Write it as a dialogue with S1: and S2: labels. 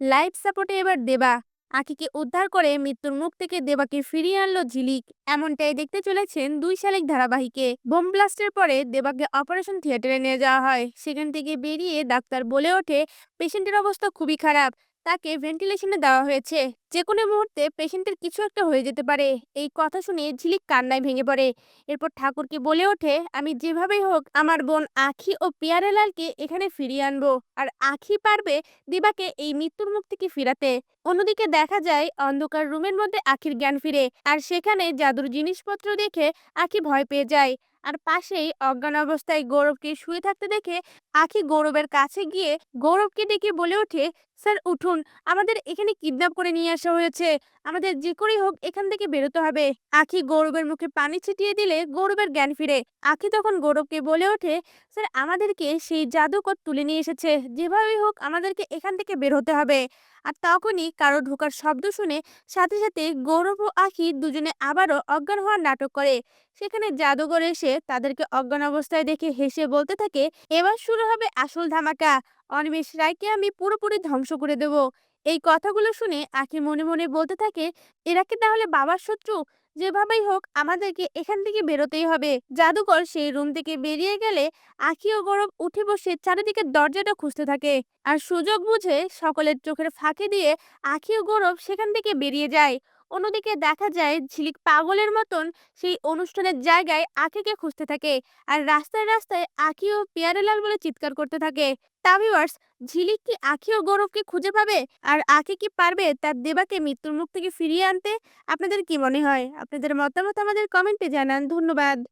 S1: Life সাপোর্টে এবার দেবা। আঁকিকে উদ্ধার করে মৃত্যুর মুখ থেকে দেবাকে ফিরিয়ে আনলো ঝিলিক। এমনটাই দেখতে চলেছেন দুই শালিক ধারাবাহিকে। বোম ব্লাস্টের পরে দেবাকে অপারেশন থিয়েটারে নিয়ে যাওয়া হয়। সেখান থেকে বেরিয়ে ডাক্তার বলে ওঠে, পেশেন্টের অবস্থা খুবই খারাপ। তাকে ভেন্টিলেশনে দেওয়া হয়েছে। যে কোনো মুহূর্তে পেশেন্টের কিছু একটা হয়ে যেতে পারে। এই কথা শুনে ঝিলিক কান্নায় ভেঙে পড়ে। এরপর ঠাকুরকে বলে ওঠে, আমি যেভাবেই হোক আমার বোন আখি ও পিয়ারেলালকে এখানে ফিরিয়ে আনব। আর আখি পারবে দিবাকে এই মৃত্যুর মুখ থেকে ফিরাতে। অন্যদিকে দেখা যায়, অন্ধকার রুমের মধ্যে আখির জ্ঞান ফিরে। আর সেখানে জাদুর জিনিসপত্র দেখে আখি ভয় পেয়ে যায়। আর পাশেই অজ্ঞান অবস্থায় গৌরবকে শুয়ে থাকতে দেখে আখি গৌরবের কাছে গিয়ে গৌরবকে ডেকে বলে ওঠে স্যার, উঠুন। আমাদের এখানে কিডন্যাপ করে নিয়ে আসা হয়েছে। আমাদের যে করেই হোক, এখান থেকে বেরোতে হবে। আখি গৌরবের মুখে পানি ছিটিয়ে দিলে গৌরবের জ্ঞান ফিরে। আখি তখন গৌরবকে বলে ওঠে, স্যার, আমাদেরকে সেই জাদুকর তুলে নিয়ে এসেছে। যেভাবেই হোক, আমাদেরকে এখান থেকে বের হতে হবে। আর তখনই কারও ঢোকার শব্দ শুনে সাথে সাথে গৌরব ও আখি দুজনে আবারও অজ্ঞান হওয়ার নাটক করে। সেখানে জাদুঘর এসে তাদেরকে অজ্ঞান অবস্থায় দেখে হেসে বলতে থাকে, এবার শুরু হবে আসল ধামাকা। অনিমেষ রায়কে আমি পুরোপুরি ধ্বংস করে দেব। এই কথাগুলো শুনে আখি মনে মনে বলতে থাকে, এরা কি তাহলে বাবার শত্রু? যেভাবেই হোক, আমাদেরকে এখান থেকে বেরোতেই হবে। জাদুকর সেই রুম থেকে বেরিয়ে গেলে আখি ও গৌরব উঠে বসে চারিদিকে দরজাটা খুঁজতে থাকে আর সুযোগ বুঝে সকলের চোখের ফাঁকে দিয়ে আখি ও গৌরব সেখান থেকে বেরিয়ে যায়। অন্যদিকে দেখা যায় ঝিলিক পাগলের মতন সেই অনুষ্ঠানের জায়গায় আখিকে খুঁজতে থাকে আর রাস্তায় রাস্তায় আঁকি ও পেয়ারেলাল বলে চিৎকার করতে থাকে। তাবিওয়ার্স, ঝিলিক কি আখি ও গৌরবকে খুঁজে পাবে? আর আখি কি পারবে তার দেবাকে মৃত্যুর মুখ থেকে ফিরিয়ে আনতে? আপনাদের কি মনে হয়? আপনাদের মতামত আমাদের কমেন্টে জানান। ধন্যবাদ।